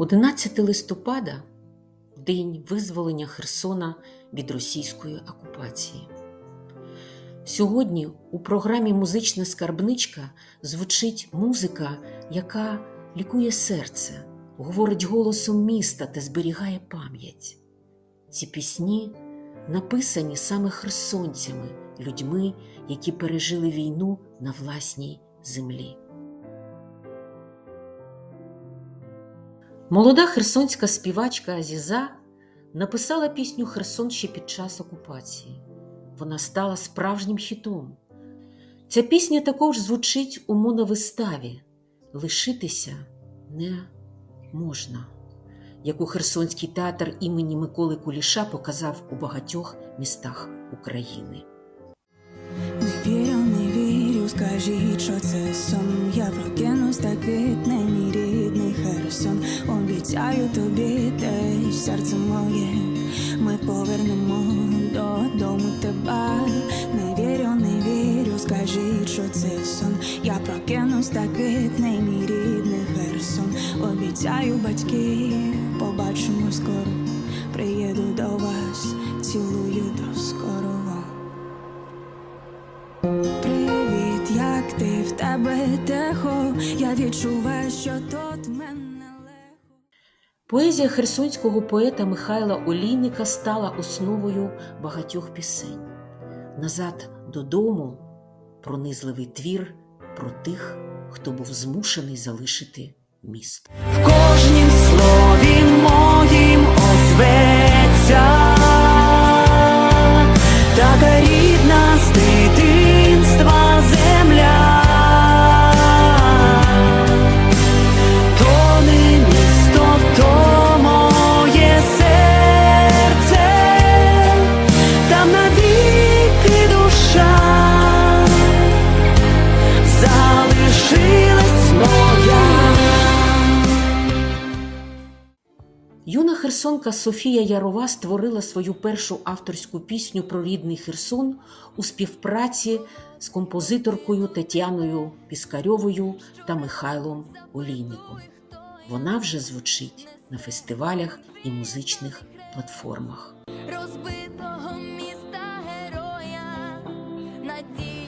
11 листопада день визволення Херсона від російської окупації. Сьогодні у програмі Музична скарбничка звучить музика, яка лікує серце, говорить голосом міста та зберігає пам'ять. Ці пісні написані саме херсонцями, людьми, які пережили війну на власній землі. Молода херсонська співачка Азіза написала пісню Херсон ще під час окупації. Вона стала справжнім хітом. Ця пісня також звучить у моновиставі Лишитися не можна, яку Херсонський театр імені Миколи Куліша показав у багатьох містах України. Не вірю, не вірю, скажіть, що це сон. Я прокинусь так квітне, мій рідний Херсон. Обіцяю тобі те серце моє. Ми повернемо додому тебе. Не вірю, не вірю, скажіть, що це сон. Я прокинусь так квітне, мій рідний Херсон. Обіцяю батьки, побачимо скоро. Приїду до вас, цілую до скорого. Привіт, як ти в тебе тихо? Я відчуваю, що тут. Поезія херсонського поета Михайла Олійника стала основою багатьох пісень. Назад додому пронизливий твір про тих, хто був змушений залишити місто. В кожнім слові моїм озветься така рідна херсонка Софія Ярова створила свою першу авторську пісню про рідний Херсон у співпраці з композиторкою Тетяною Піскарьовою та Михайлом Олійником. Вона вже звучить на фестивалях і музичних платформах. розбитого міста героя, надія,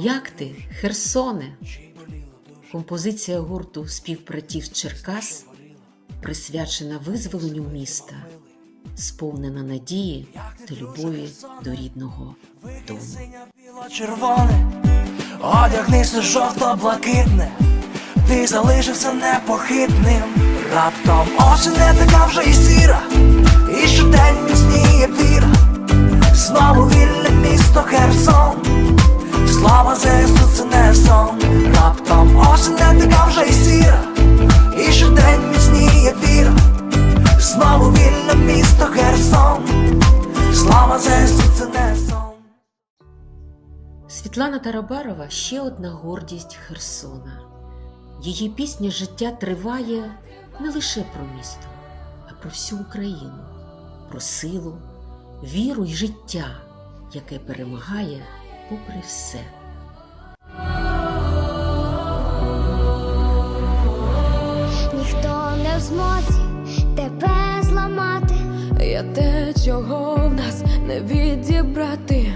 Як ти, Херсоне? Композиція гурту співбратів Черкас присвячена визволенню міста, сповнена надії та любові до рідного дому. Біло-червоне, одягнися жовто-блакитне, ти залишився непохитним. Раптом осінь не така вже й сіра, і щодень міцніє Світлана Тарабарова ще одна гордість Херсона. Її пісня Життя триває не лише про місто, а про всю Україну, про силу, віру й життя, яке перемагає попри все. Ніхто не в змозі тебе зламати. Я те, чого в нас не відібрати.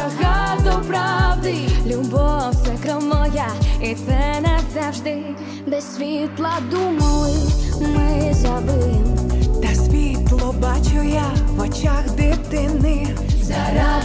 Свобода, до правди. Любов це кров моя, і це не завжди. Без світла думали, ми завим. Та світло бачу я в очах дитини. Заради